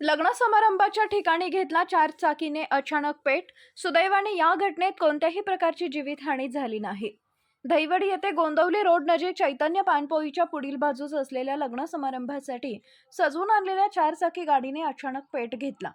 लग्न समारंभाच्या ठिकाणी घेतला चारचाकीने अचानक पेट. सुदैवाने या घटनेत कोणत्याही प्रकारची जीवितहानी झाली नाही. दहिवडी येथे गोंदवली रोड नजीक चैतन्य पानपोईच्या पुढील बाजूस असलेल्या लग्न समारंभासाठी सजवून आणलेल्या चारचाकी गाडीने अचानक पेट घेतला.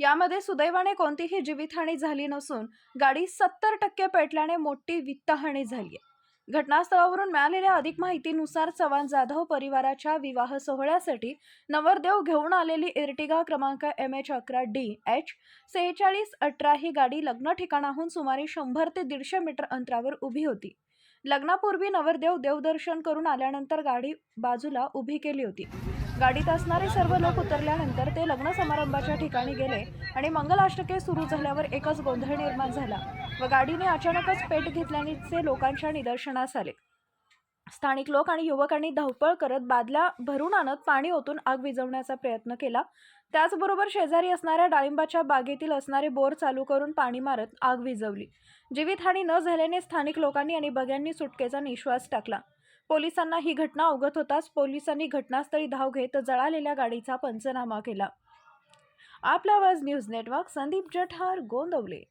यामध्ये सुदैवाने कोणतीही जीवितहानी झाली नसून गाडी सत्तर टक्के पेटल्याने मोठी वित्तहानी झाली आहे. घटनास्थळावरून मिळालेल्या अधिक माहितीनुसार चव्हाण जाधव परिवाराच्या विवाह सोहळ्यासाठी नवरदेव घेऊन आलेली इर्टिगा क्रमांक एम एच अकरा डी एच सेहेचाळीस अठरा ही गाडी लग्न ठिकाणाहून सुमारे शंभर ते दीडशे मीटर अंतरावर उभी होती. लग्नापूर्वी नवरदेव देवदर्शन करून आल्यानंतर गाडी बाजूला उभी केली होती. गाडीत असणारे सर्व लोक उतरल्यानंतर ते लग्न समारंभाच्या ठिकाणी गेले आणि मंगलाष्टके सुरू झाल्यावर एकच गोंधळ निर्माण झाला. व गाडीने अचानकच पेट घेतल्यानेचे लोकांच्या निदर्शनास आले. स्थानिक लोक आणि युवकांनी धावपळ करत बादल्या भरून आणत पाणी ओतून आग विझवण्याचा प्रयत्न केला. त्याचबरोबर शेजारी असणाऱ्या डाळिंबाच्या बागेतील असणारे बोर चालू करून पाणी मारत आग विझवली. जीवितहानी न झाल्याने स्थानिक लोकांनी आणि बग्यांनी सुटकेचा निश्वास टाकला. पोलिसांना ही घटना अवगत होताच पोलिसांनी घटनास्थळी धाव घेत जळालेल्या गाडीचा पंचनामा केला. Aapla Awaaz news network Sandeep Jathar Gondavale.